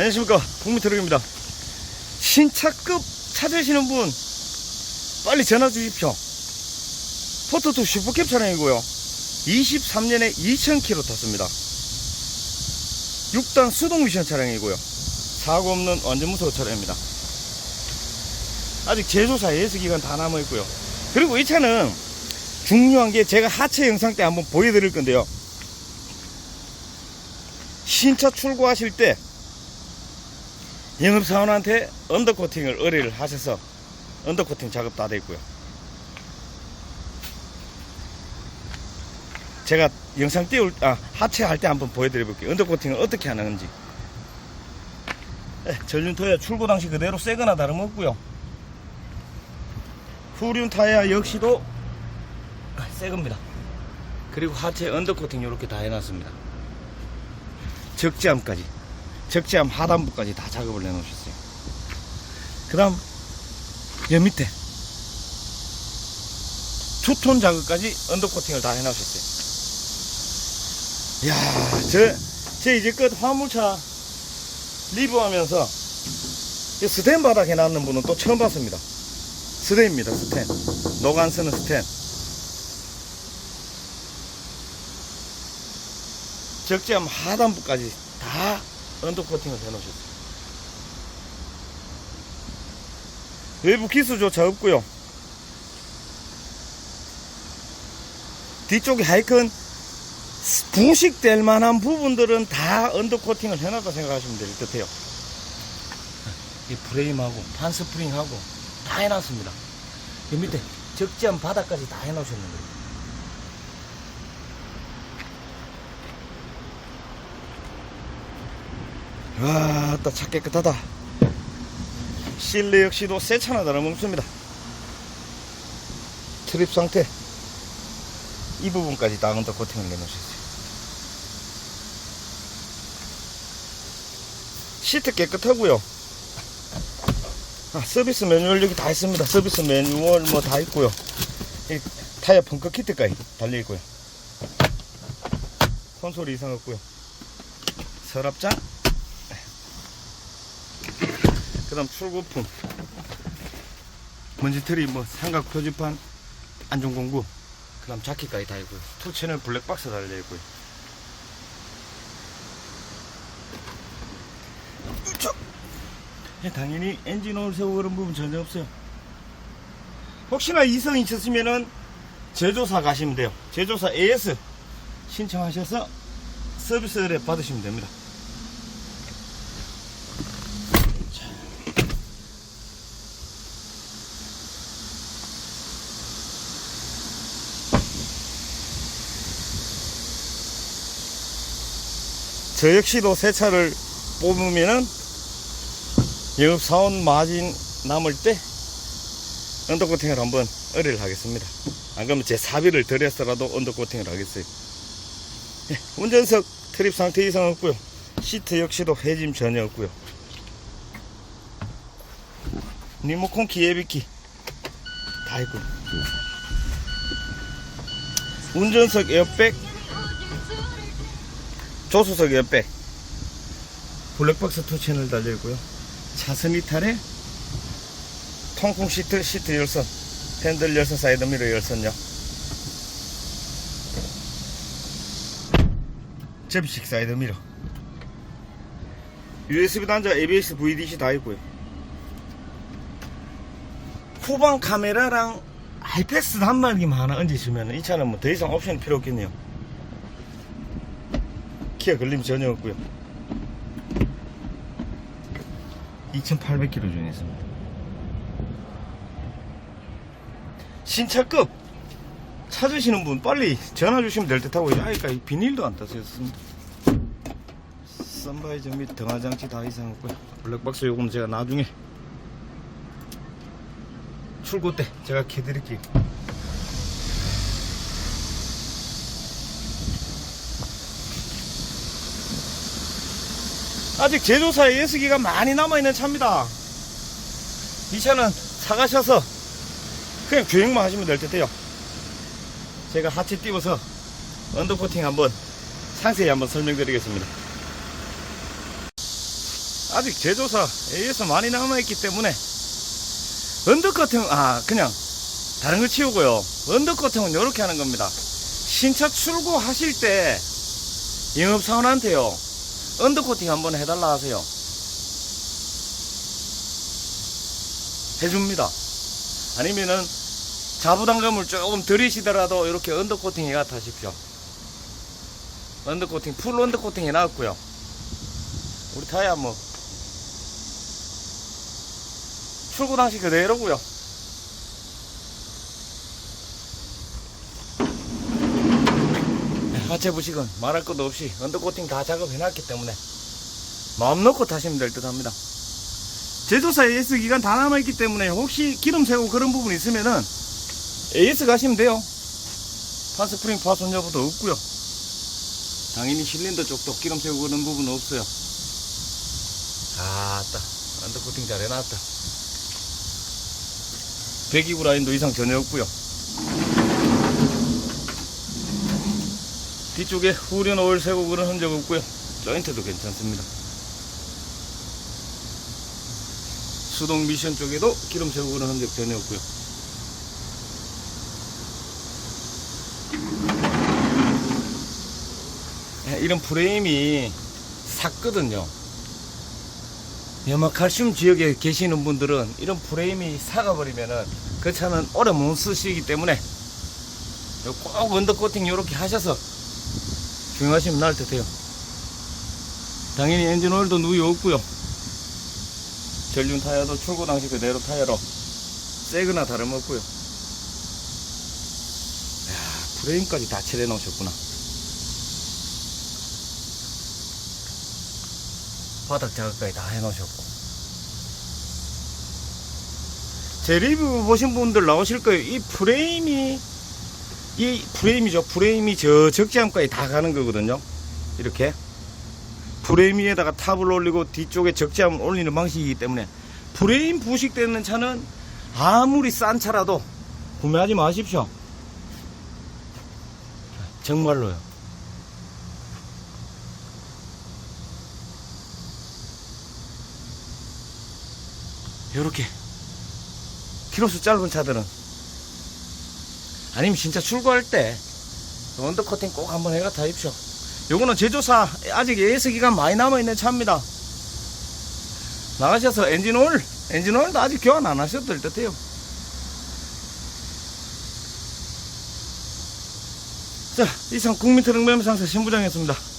안녕하십니까. 북미트럭입니다. 신차급 찾으시는 분 빨리 전화 주십시오. 포토2 슈퍼캡 차량이고요. 23년에 2000km 탔습니다. 6단 수동 미션 차량이고요. 사고 없는 완전 무서운 차량입니다. 아직 제조사 예수 기간 다 남아 있고요. 그리고 이 차는 중요한 게 제가 하체 영상 때 한번 보여드릴 건데요. 신차 출고하실 때 영업사원한테 언더코팅을 의뢰를 하셔서 언더코팅 작업 다 돼 있고요. 제가 영상 띄울, 아, 하체 할 때 한번 보여드려 볼게요. 언더코팅을 어떻게 하는지. 네, 전륜 타이어 출고 당시 그대로 새거나 다름없고요. 후륜 타이어 역시도 새겁니다. 그리고 하체 언더코팅 이렇게 다 해놨습니다. 적재함까지 적재함 하단부까지 다 작업을 해놓으셨어요. 그 다음 여 밑에 투톤 작업까지 언더 코팅을 다 해놓으셨어요. 이야 저, 제 이제 끝 화물차 리뷰하면서 이 스텐 바닥 해놨는 분은 또 처음 봤습니다. 스텐입니다 스텐. 노간 쓰는 스텐. 적재함 하단부까지 다 언더 코팅을 해놓으셨어요. 외부 기수조차 없고요. 뒤쪽에 하여튼 부식될 만한 부분들은 다 언더 코팅을 해놨다 생각하시면 될 듯해요. 이 프레임하고 판스프링하고 다 해놨습니다. 이 밑에 적재함 바닥까지 다 해놓으셨는데 와, 따차 깨끗하다. 실내 역시도 새 차나 다름없습니다. 트립 상태. 이 부분까지 다 언더 코팅을 내놓으셨어요. 시트 깨끗하고요. 아, 서비스 매뉴얼 여기 다 있습니다. 서비스 매뉴얼 뭐 다 있고요. 이 타이어 펑크 키트까지 달려 있고요. 콘솔이 이상 없고요. 서랍장 그 다음 출고품. 먼지털이 뭐 삼각 표지판 안전 공구 그 다음 자켓까지 다 있고요. 투 채널 블랙박스 달려 있고요. 저, 예, 당연히 엔진 오일 세우고 그런 부분 전혀 없어요. 혹시나 이성 있으시면은 제조사 가시면 돼요. 제조사 AS 신청하셔서 서비스 의뢰 받으시면 됩니다 저 역시도 새 차를 뽑으면은 영업사원 마진 남을 때 언더코팅을 한번 의뢰를 하겠습니다. 안 그러면 제 사비를 들여서라도 언더코팅을 하겠어요. 예, 운전석 트립 상태 이상 없고요. 시트 역시도 회짐 전혀 없고요. 리모컨 키 예비키 다 있고요. 운전석 에어백 조수석 옆에. 블랙박스 투 채널 달려있고요. 차선 이탈에 통풍 시트 시트 열선 핸들 열선 사이드 미러 열선요. 접이식 사이드 미러. USB 단자 ABS VDC 다 있고요. 후방 카메라랑 아이패스 단말기만 하나 얹으시면 이 차는 뭐 더 이상 옵션 필요 없겠네요 키가 걸림 전혀 없고요. 2800km 중에 있습니다. 신차급 찾으시는 분 빨리 전화 주시면 될 듯 하고 아이까 비닐도 안 땄었습니다. 썬바이저 및 등화장치 다 이상 없고요. 블랙박스 요거는 제가 나중에 출고 때 제가 캐드릴게요 아직 제조사에 예스기가 많이 남아있는 차입니다. 이 차는 사가셔서 그냥 주행만 하시면 될 듯해요. 제가 하체 띄워서 언더코팅 한번 상세히 한번 설명드리겠습니다. 아직 제조사 AS 많이 남아있기 때문에 언더커팅 아 그냥 다른 거 치우고요 언더커팅은 이렇게 하는 겁니다 신차 출고하실 때 영업사원한테요 언더코팅 한번 해달라 하세요. 해줍니다. 아니면은 자부담감을 조금 들이시더라도 이렇게 언더코팅 해가 타십시오. 언더코팅 풀 언더코팅 해놨고요. 우리 타야 뭐 출고 당시 그대로고요 하체 부식은 말할 것도 없이 언더코팅 다 작업해놨기 때문에 마음 놓고 타시면 될 듯 합니다. 제조사 AS 기간 다 남아있기 때문에 혹시 기름 새고 그런 부분 있으면은 AS 가시면 돼요. 파스프링 파손 여부도 없고요. 당연히 실린더 쪽도 기름 새고 그런 부분은 없어요. 아따. 언더코팅 잘 해놨다. 배기구 라인도 이상 전혀 없고요 뒤쪽에 후륜 오일 새고 그런 흔적 없고요. 조인트도 괜찮습니다. 수동 미션 쪽에도 기름 새고 그런 흔적 전혀 없고요. 예, 이런 프레임이 샀거든요. 염화칼슘 지역에 계시는 분들은 이런 프레임이 사가버리면은 그 차는 오래 못 쓰시기 때문에 요꼭 언더코팅 이렇게 하셔서 주행하시면 나을 듯해요. 당연히 엔진 오일도 누이 없고요. 전륜 타이어도 출고 당시 그대로 타이어로 새거나 다름없고요. 야 프레임까지 다 칠해 놓으셨구나. 바닥 작업까지 다 해 놓으셨고. 제 리뷰 보신 분들 나오실 거예요. 이 프레임이 이 프레임이죠. 프레임이 저 적재함까지 다 가는 거거든요. 이렇게. 프레임 위에다가 탑을 올리고 뒤쪽에 적재함을 올리는 방식이기 때문에 프레임 부식되는 차는 아무리 싼 차라도 구매하지 마십시오. 정말로요. 요렇게 키로수 짧은 차들은 아니면 진짜 출고할 때 언더커팅 꼭 한번 해가 타십시오. 요거는 제조사 아직 AS 기간 많이 남아있는 차입니다. 나가셔서 엔진 오일, 엔진 오일도 아직 교환 안 하셔도 될 듯해요. 자, 이상 국민트럭 매매상사 신부장이었습니다.